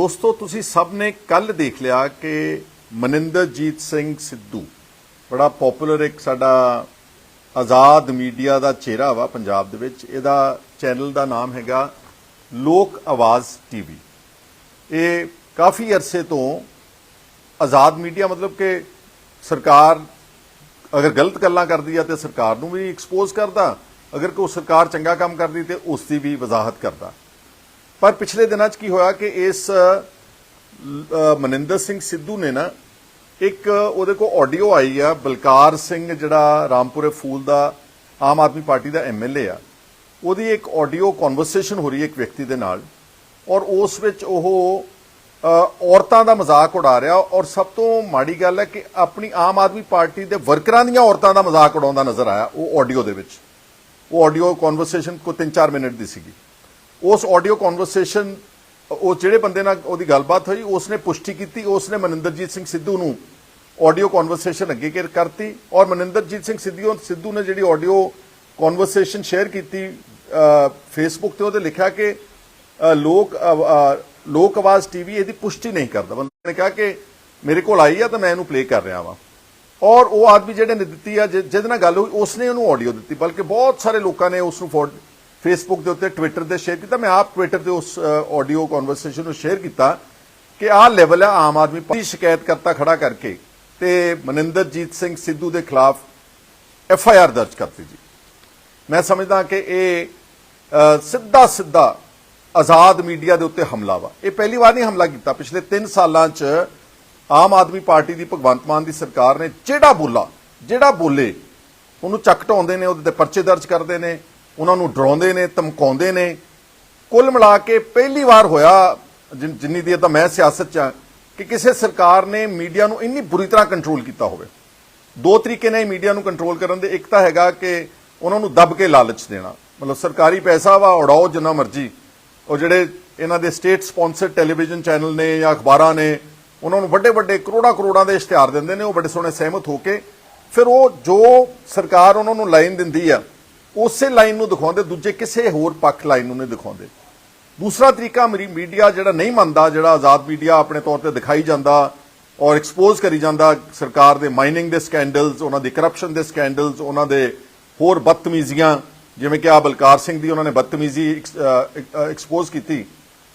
ਦੋਸਤੋ, ਤੁਸੀਂ ਸਭ ਨੇ ਕੱਲ ਦੇਖ ਲਿਆ ਕਿ ਮਨਿੰਦਰਜੀਤ ਸਿੰਘ ਸਿੱਧੂ ਬੜਾ ਪਪੂਲਰ ਇੱਕ ਸਾਡਾ ਆਜ਼ਾਦ ਮੀਡੀਆ ਦਾ ਚਿਹਰਾ ਵਾ ਪੰਜਾਬ ਦੇ ਵਿੱਚ। ਇਹਦਾ ਚੈਨਲ ਦਾ ਨਾਮ ਹੈਗਾ ਲੋਕ ਆਵਾਜ਼ ਟੀਵੀ ਇਹ ਕਾਫੀ ਅਰਸੇ ਤੋਂ ਆਜ਼ਾਦ ਮੀਡੀਆ ਮਤਲਬ ਕਿ ਸਰਕਾਰ ਅਗਰ ਗਲਤ ਗੱਲਾਂ ਕਰਦੀ ਆ ਤੇ ਸਰਕਾਰ ਨੂੰ ਵੀ ਐਕਸਪੋਜ਼ ਕਰਦਾ। ਅਗਰ ਕੋਈ ਸਰਕਾਰ ਚੰਗਾ ਕੰਮ ਕਰਦੀ ਤੇ ਉਸ ਦੀ ਵੀ ਵਜ਼ਾਹਤ ਕਰਦਾ। ਪਰ ਪਿਛਲੇ ਦਿਨਾਂ 'ਚ ਕੀ ਹੋਇਆ ਕਿ ਇਸ ਮਨਿੰਦਰ ਸਿੰਘ ਸਿੱਧੂ ਨੇ ਨਾ ਇੱਕ ਉਹਦੇ ਕੋਲ ਆਡੀਓ ਆਈ ਆ, ਬਲਕਾਰ ਸਿੰਘ ਜਿਹੜਾ ਰਾਮਪੁਰੇ ਫੂਲ ਦਾ ਆਮ ਆਦਮੀ ਪਾਰਟੀ ਦਾ ਐਮਐਲਏ ਆ। ਉਹਦੀ ਇੱਕ ਆਡੀਓ ਕਨਵਰਸੇਸ਼ਨ ਹੋ ਰਹੀ ਹੈ ਇੱਕ ਵਿਅਕਤੀ ਦੇ ਨਾਲ ਔਰ ਉਸ ਵਿੱਚ ਉਹ ਔਰਤਾਂ ਦਾ ਮਜ਼ਾਕ ਉਡਾ ਰਿਹਾ ਔਰ ਸਭ ਤੋਂ ਮਾੜੀ ਗੱਲ ਹੈ ਕਿ ਆਪਣੀ ਆਮ ਆਦਮੀ ਪਾਰਟੀ ਦੇ ਵਰਕਰਾਂ ਦੀਆਂ ਔਰਤਾਂ ਦਾ ਮਜ਼ਾਕ ਉਡਾਉਂਦਾ ਨਜ਼ਰ ਆਇਆ ਉਹ ਆਡੀਓ ਦੇ ਵਿੱਚ। ਉਹ ਆਡੀਓ ਕਨਵਰਸੇਸ਼ਨ ਕੋ 3-4 ਮਿੰਟ ਦੀ ਸੀਗੀ। ਉਸ ਆਡੀਓ ਕਨਵਰਸੇਸ਼ਨ ਉਹ ਜਿਹੜੇ ਬੰਦੇ ਨਾਲ ਉਹਦੀ ਗੱਲਬਾਤ ਹੋਈ ਉਸਨੇ ਪੁਸ਼ਟੀ ਕੀਤੀ ਉਸਨੇ ਮਨਿੰਦਰਜੀਤ ਸਿੰਘ ਸਿੱਧੂ ਨੂੰ ਆਡੀਓ ਕਨਵਰਸੇਸ਼ਨ ਅੱਗੇ ਕਰ- ਕਰਤੀ ਔਰ ਮਨਿੰਦਰਜੀਤ ਸਿੰਘ ਸਿੱਧੂ ਸਿੱਧੂ ਨੇ ਜਿਹੜੀ ਆਡੀਓ ਕਨਵਰਸੇਸ਼ਨ ਸ਼ੇਅਰ ਕੀਤੀ ਫੇਸਬੁੱਕ ਤੇ ਉਹਦੇ ਲਿਖਿਆ ਕਿ ਲੋਕ ਅ, ਅ, ਲੋਕ ਆਵਾਜ਼ ਟੀਵੀ ਇਹਦੀ ਪੁਸ਼ਟੀ ਨਹੀਂ ਕਰਦਾ। ਬੰਦੇ ਨੇ ਕਿਹਾ ਕਿ ਮੇਰੇ ਕੋਲ ਆਈ ਆ ਤਾਂ ਮੈਂ ਇਹਨੂੰ ਪਲੇ ਕਰ ਰਿਹਾ ਵਾਂ। ਔਰ ਉਹ ਆਦਮੀ ਜਿਹੜੇ ਨੇ ਦਿੱਤੀ ਆ ਜਿ- ਜਿਹਦੇ ਨਾਲ ਗੱਲ ਹੋਈ ਉਸਨੇ ਉਹਨੂੰ ਆਡੀਓ ਦਿੱਤੀ ਬਲਕਿ ਬਹੁਤ ਸਾਰੇ ਲੋਕਾਂ ਨੇ ਉਸ ਨੂੰ ਫੋਰ ਫੇਸਬੁੱਕ ਦੇ ਉੱਤੇ ਟਵਿੱਟਰ ਤੇ ਸ਼ੇਅਰ ਕੀਤਾ। ਮੈਂ ਆਪ ਟਵਿੱਟਰ ਤੇ ਉਸ ਆਡੀਓ ਕਨਵਰਸੇਸ਼ਨ ਨੂੰ ਸ਼ੇਅਰ ਕੀਤਾ ਕਿ ਆਹ ਲੈਵਲ ਹੈ ਆਮ ਆਦਮੀ ਪਾਰਟੀ ਸ਼ਿਕਾਇਤ ਕਰਤਾ ਖੜਾ ਕਰਕੇ ਤੇ ਮਨਿੰਦਰਜੀਤ ਸਿੰਘ ਸਿੱਧੂ ਦੇ ਖਿਲਾਫ ਐਫ ਆਈ ਆਰ ਦਰਜ ਕਰਤੀ ਜੀ। ਮੈਂ ਸਮਝਦਾ ਕਿ ਇਹ ਸਿੱਧਾ ਸਿੱਧਾ ਆਜ਼ਾਦ ਮੀਡੀਆ ਦੇ ਉੱਤੇ ਹਮਲਾ ਵਾ। ਇਹ ਪਹਿਲੀ ਵਾਰ ਨਹੀਂ ਹਮਲਾ ਕੀਤਾ। ਪਿਛਲੇ 3 ਸਾਲਾਂ 'ਚ ਆਮ ਆਦਮੀ ਪਾਰਟੀ ਦੀ ਭਗਵੰਤ ਮਾਨ ਦੀ ਸਰਕਾਰ ਨੇ ਜਿਹੜਾ ਬੋਲਾ, ਜਿਹੜਾ ਬੋਲੇ, ਉਹਨੂੰ ਚੱਕ ਢਾਉਂਦੇ ਨੇ, ਉਹਦੇ ਤੇ ਪਰਚੇ ਦਰਜ ਕਰਦੇ ਨੇ। ਉਹਨਾਂ ਨੂੰ ਡਰਾਉਂਦੇ ਨੇ, ਧਮਕਾਉਂਦੇ ਨੇ। ਕੁੱਲ ਮਿਲਾ ਕੇ ਪਹਿਲੀ ਵਾਰ ਹੋਇਆ, ਜਿਨ- ਜਿੰਨੀ ਦੀ ਤਾਂ ਮੈਂ ਸਿਆਸਤ 'ਚ ਆ ਕਿ ਕਿਸੇ ਸਰਕਾਰ ਨੇ ਮੀਡੀਆ ਨੂੰ ਇੰਨੀ ਬੁਰੀ ਤਰ੍ਹਾਂ ਕੰਟਰੋਲ ਕੀਤਾ ਹੋਵੇ। ਦੋ ਤਰੀਕੇ ਨੇ ਮੀਡੀਆ ਨੂੰ ਕੰਟਰੋਲ ਕਰਨ ਦੇ। ਇੱਕ ਤਾਂ ਹੈਗਾ ਕਿ ਉਹਨਾਂ ਨੂੰ ਦੱਬ ਕੇ ਲਾਲਚ ਦੇਣਾ। ਮਤਲਬ ਸਰਕਾਰੀ ਪੈਸਾ ਵਾ, ਉਡਾਓ ਜਿੰਨਾ ਮਰਜ਼ੀ। ਉਹ ਜਿਹੜੇ ਇਹਨਾਂ ਦੇ ਸਟੇਟ ਸਪਾਂਸਰਡ ਟੈਲੀਵਿਜ਼ਨ ਚੈਨਲ ਨੇ ਜਾਂ ਅਖਬਾਰਾਂ ਨੇ, ਉਹਨਾਂ ਨੂੰ ਵੱਡੇ ਵੱਡੇ ਕਰੋੜਾਂ ਕਰੋੜਾਂ ਦੇ ਇਸ਼ਤਿਹਾਰ ਦਿੰਦੇ ਨੇ। ਉਹ ਬੜੇ ਸੋਹਣੇ ਸਹਿਮਤ ਹੋ ਕੇ ਫਿਰ ਉਹ ਜੋ ਸਰਕਾਰ ਉਹਨਾਂ ਨੂੰ ਲਾਈਨ ਦਿੰਦੀ ਆ ਉਸੇ ਲਾਈਨ ਨੂੰ ਦਿਖਾਉਂਦੇ, ਦੂਜੇ ਕਿਸੇ ਹੋਰ ਪੱਖ ਲਾਈਨ ਨੂੰ ਨਹੀਂ ਦਿਖਾਉਂਦੇ। ਦੂਸਰਾ ਤਰੀਕਾ ਮੇਰੀ ਮੀਡੀਆ ਜਿਹੜਾ ਨਹੀਂ ਮੰਨਦਾ, ਜਿਹੜਾ ਆਜ਼ਾਦ ਮੀਡੀਆ ਆਪਣੇ ਤੌਰ ਤੇ ਦਿਖਾਈ ਜਾਂਦਾ ਔਰ ਐਕਸਪੋਜ਼ ਕਰੀ ਜਾਂਦਾ, ਸਰਕਾਰ ਦੇ ਮਾਈਨਿੰਗ ਦੇ ਸਕੈਂਡਲਸ ਉਹਨਾਂ ਦੇ ਕਰਪਸ਼ਨ ਦੇ ਸਕੈਂਡਲਸ ਉਹਨਾਂ ਦੇ ਹੋਰ ਬਦਤਮੀਜ਼ੀਆਂ, ਜਿਵੇਂ ਕਿ ਆ ਬਲਕਾਰ ਸਿੰਘ ਦੀ ਉਹਨਾਂ ਨੇ ਬਦਤਮੀਜ਼ੀ ਐਕਸਪੋਜ਼ ਕੀਤੀ।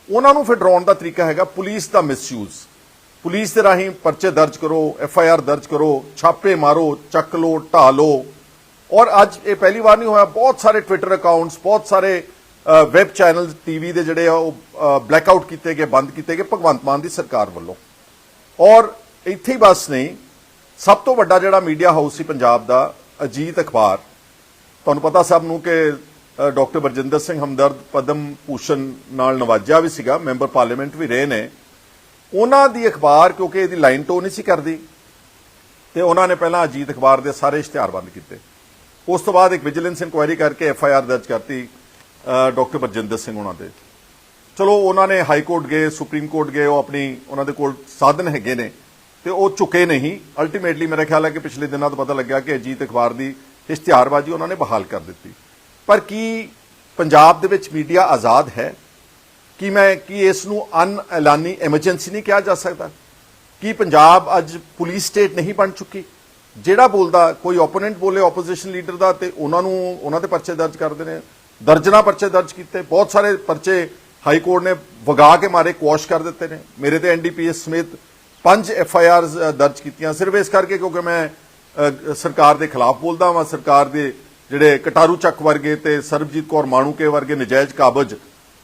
ਉਹਨਾਂ ਨੂੰ ਫਿਰ ਡਰਾਉਣ ਦਾ ਤਰੀਕਾ ਹੈਗਾ ਪੁਲਿਸ ਦਾ ਮਿਸਯੂਜ਼ ਪੁਲਿਸ ਦੇ ਰਾਹੀਂ ਪਰਚੇ ਦਰਜ ਕਰੋ ਐਫ ਆਈ ਆਰ ਦਰਜ ਕਰੋ, ਛਾਪੇ ਮਾਰੋ, ਚੱਕ ਲੋ ਢਾ ਲੋ ਔਰ ਅੱਜ ਇਹ ਪਹਿਲੀ ਵਾਰ ਨਹੀਂ ਹੋਇਆ। ਬਹੁਤ ਸਾਰੇ ਟਵਿੱਟਰ ਅਕਾਊਂਟਸ ਬਹੁਤ ਸਾਰੇ ਵੈਬ ਚੈਨਲ ਟੀਵੀ ਦੇ ਜਿਹੜੇ ਆ ਉਹ ਬਲੈਕ ਆਊਟ ਕੀਤੇ ਗਏ, ਬੰਦ ਕੀਤੇ ਗਏ ਭਗਵੰਤ ਮਾਨ ਦੀ ਸਰਕਾਰ ਵੱਲੋਂ। ਔਰ ਇੱਥੇ ਹੀ ਬਸ ਨਹੀਂ, ਸਭ ਤੋਂ ਵੱਡਾ ਜਿਹੜਾ ਮੀਡੀਆ ਹਾਊਸ ਸੀ ਪੰਜਾਬ ਦਾ, ਅਜੀਤ ਅਖਬਾਰ। ਤੁਹਾਨੂੰ ਪਤਾ ਸਭ ਨੂੰ ਕਿ ਡਾਕਟਰ ਬਰਜਿੰਦਰ ਸਿੰਘ ਹਮਦਰਦ, ਪਦਮ ਭੂਸ਼ਣ ਨਾਲ ਨਵਾਜਿਆ ਵੀ ਸੀਗਾ ਮੈਂਬਰ ਪਾਰਲੀਮੈਂਟ ਵੀ ਰਹੇ ਨੇ। ਉਹਨਾਂ ਦੀ ਅਖਬਾਰ, ਕਿਉਂਕਿ ਇਹਦੀ ਲਾਈਨ ਟੋ ਨਹੀਂ ਸੀ ਕਰਦੀ, ਤੇ ਉਹਨਾਂ ਨੇ ਪਹਿਲਾਂ ਅਜੀਤ ਅਖਬਾਰ ਦੇ ਸਾਰੇ ਇਸ਼ਤਿਹਾਰ ਬੰਦ ਕੀਤੇ। ਉਸ ਤੋਂ ਬਾਅਦ ਇੱਕ ਵਿਜੀਲੈਂਸ ਇਨਕੁਆਇਰੀ ਕਰਕੇ ਐਫ ਆਈ ਆਰ ਦਰਜ ਕਰਤੀ ਡਾਕਟਰ ਬਰਜਿੰਦਰ ਸਿੰਘ ਉਹਨਾਂ ਦੇ। ਚਲੋ, ਉਹਨਾਂ ਨੇ ਹਾਈ ਕੋਰਟ ਗਏ, ਸੁਪਰੀਮ ਕੋਰਟ ਗਏ, ਉਹ ਆਪਣੀ, ਉਹਨਾਂ ਦੇ ਕੋਲ ਸਾਧਨ ਹੈਗੇ ਨੇ ਤੇ ਉਹ ਝੁਕੇ ਨਹੀਂ। ਅਲਟੀਮੇਟਲੀ ਮੇਰਾ ਖਿਆਲ ਹੈ ਕਿ ਪਿਛਲੇ ਦਿਨਾਂ ਤੋਂ ਪਤਾ ਲੱਗਿਆ ਕਿ ਅਜੀਤ ਅਖਬਾਰ ਦੀ ਇਸ਼ਤਿਹਾਰਬਾਜ਼ੀ ਉਹਨਾਂ ਨੇ ਬਹਾਲ ਕਰ ਦਿੱਤੀ। ਪਰ ਕੀ ਪੰਜਾਬ ਦੇ ਵਿੱਚ ਮੀਡੀਆ ਆਜ਼ਾਦ ਹੈ? ਕੀ ਮੈਂ, ਕੀ ਇਸ ਨੂੰ ਅਨ ਐਲਾਨੀ ਐਮਰਜੈਂਸੀ ਨਹੀਂ ਕਿਹਾ ਜਾ ਸਕਦਾ? ਕੀ ਪੰਜਾਬ ਅੱਜ ਪੁਲਿਸ ਸਟੇਟ ਨਹੀਂ ਬਣ ਚੁੱਕੀ? ਜਿਹੜਾ ਬੋਲਦਾ, ਕੋਈ ਓਪੋਨੈਂਟ ਬੋਲੇ ਆਪੋਜੀਸ਼ਨ ਲੀਡਰ ਦਾ, ਤੇ ਉਹਨਾਂ ਨੂੰ, ਉਹਨਾਂ ਦੇ ਪਰਚੇ ਦਰਜ ਕਰਦੇ ਨੇ। ਦਰਜਨਾ ਪਰਚੇ ਦਰਜ ਕੀਤੇ। ਬਹੁਤ ਸਾਰੇ ਪਰਚੇ ਹਾਈ ਕੋਰਟ ਨੇ ਵਗਾ ਕੇ ਮਾਰੇ ਕੁਆਸ਼ ਕਰ ਦਿੱਤੇ ਨੇ। ਮੇਰੇ ਤੇ ਐਨਡੀਪੀਐਸ ਸਮੇਤ ਪੰਜ ਐਫ ਆਈ ਆਰਸ ਦਰਜ ਕੀਤੀਆਂ। ਸਿਰਫ ਇਸ ਕਰਕੇ ਕਿਉਂਕਿ ਮੈਂ ਸਰਕਾਰ ਦੇ ਖਿਲਾਫ ਬੋਲਦਾ ਹਾਂ ਸਰਕਾਰ ਦੇ ਜਿਹੜੇ ਕਟਾਰੂ ਚੱਕ ਵਰਗੇ ਤੇ ਸਰਬਜੀਤ ਕੌਰ ਮਾਣੂਕੇ ਵਰਗੇ ਨਜਾਇਜ਼ ਕਾਬਜ